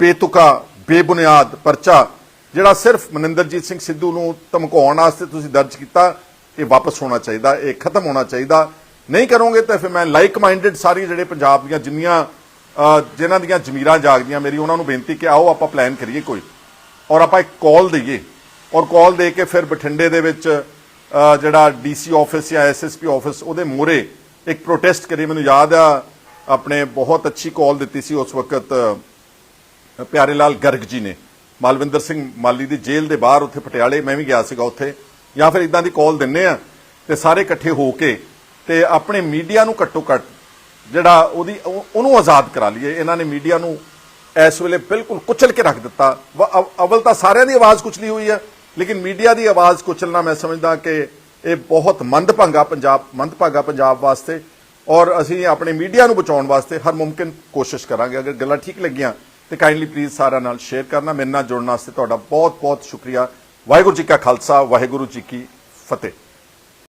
ਬੇਤੁਕਾ ਬੇਬੁਨਿਆਦ ਪਰਚਾ ਜਿਹੜਾ ਸਿਰਫ ਮਨਿੰਦਰਜੀਤ ਸਿੰਘ ਸਿੱਧੂ ਨੂੰ ਧਮਕਾਉਣ ਵਾਸਤੇ ਤੁਸੀਂ ਦਰਜ ਕੀਤਾ ਇਹ ਵਾਪਸ ਹੋਣਾ ਚਾਹੀਦਾ ਇਹ ਖਤਮ ਹੋਣਾ ਚਾਹੀਦਾ। ਨਹੀਂ ਕਰੋਗੇ ਤਾਂ ਫਿਰ ਮੈਂ ਲਾਈਕ ਮਾਈਂਡਡ ਸਾਰੀ ਜਿਹੜੇ ਪੰਜਾਬ ਦੀਆਂ ਜਿੰਨੀਆਂ ਅਹ, ਜਿਨ੍ਹਾਂ ਦੀਆਂ ਜ਼ਮੀਰਾਂ ਜਾਗਦੀਆਂ ਮੇਰੀ ਉਹਨਾਂ ਨੂੰ ਬੇਨਤੀ ਕਿ ਆਓ ਆਪਾਂ ਪਲਾਨ ਕਰੀਏ ਕੋਈ। ਔਰ ਆਪਾਂ ਇੱਕ ਕਾਲ ਦਈਏ। ਔਰ ਕਾਲ ਦੇ ਕੇ ਫਿਰ ਬਠਿੰਡੇ ਦੇ ਵਿੱਚ ਅਹ, ਜਿਹੜਾ ਡੀਸੀ ਆਫਿਸ ਜਾਂ ਐਸਐਸਪੀ ਆਫਿਸ ਉਹਦੇ ਮੂਹਰੇ ਇੱਕ ਪ੍ਰੋਟੈਸਟ ਕਰੀ ਮੈਨੂੰ ਯਾਦ ਆ ਆਪਣੇ ਬਹੁਤ ਅੱਛੀ ਕਾਲ ਦਿੱਤੀ ਸੀ ਉਸ ਵਕਤ ਪਿਆਰੇ ਲਾਲ ਗਰਗ ਜੀ ਨੇ। ਮਾਲਵਿੰਦਰ ਸਿੰਘ ਮਾਲੀ ਦੀ ਜੇਲ੍ਹ ਦੇ ਬਾਹਰ ਉੱਥੇ ਪਟਿਆਲੇ, ਮੈਂ ਵੀ ਗਿਆ ਸੀਗਾ ਉੱਥੇ। ਜਾਂ ਫਿਰ ਇਦਾਂ ਦੀ ਕਾਲ ਦਿੰਨੇ ਆ ਤੇ ਸਾਰੇ ਇਕੱਠੇ ਹੋ ਕੇ ਤੇ ਆਪਣੇ ਮੀਡੀਆ ਨੂੰ ਘੱਟੋ ਘੱਟ ਜਿਹੜਾ ਉਹਦੀ ਉਹਨੂੰ ਆਜ਼ਾਦ ਕਰਾ ਲਈਏ। ਇਹਨਾਂ ਨੇ ਮੀਡੀਆ ਨੂੰ ਇਸ ਵੇਲੇ ਬਿਲਕੁਲ ਕੁਚਲ ਕੇ ਰੱਖ ਦਿੱਤਾ। ਵ- ਅਵਲ ਤਾਂ ਸਾਰਿਆਂ ਦੀ ਆਵਾਜ਼ ਕੁਚਲੀ ਹੋਈ ਹੈ, ਲੇਕਿਨ ਮੀਡੀਆ ਦੀ ਆਵਾਜ਼ ਕੁਚਲਣਾ ਮੈਂ ਸਮਝਦਾ ਕਿ ਇਹ ਬਹੁਤ ਮੰਦਭਾਗਾ ਪੰਜਾਬ ਮੰਦਭਾਗਾ ਪੰਜਾਬ ਵਾਸਤੇ ਔਰ ਅਸੀਂ ਆਪਣੇ ਮੀਡੀਆ ਨੂੰ ਬਚਾਉਣ ਵਾਸਤੇ ਹਰ ਮੁਮਕਿਨ ਕੋਸ਼ਿਸ਼ ਕਰਾਂਗੇ। ਅਗਰ ਗੱਲਾਂ ਠੀਕ ਲੱਗੀਆਂ, ਤੇ ਕਾਈਂਡਲੀ ਪਲੀਜ਼ ਸਾਰਿਆਂ ਨਾਲ ਸ਼ੇਅਰ ਕਰਨਾ। ਮੇਰੇ ਨਾਲ ਜੁੜਨ ਵਾਸਤੇ ਤੁਹਾਡਾ ਬਹੁਤ ਬਹੁਤ ਸ਼ੁਕਰੀਆ। ਵਾਹਿਗੁਰੂ ਜੀ ਕਾ ਖਾਲਸਾ, ਵਾਹਿਗੁਰੂ ਜੀ ਕੀ ਫਤਿਹ।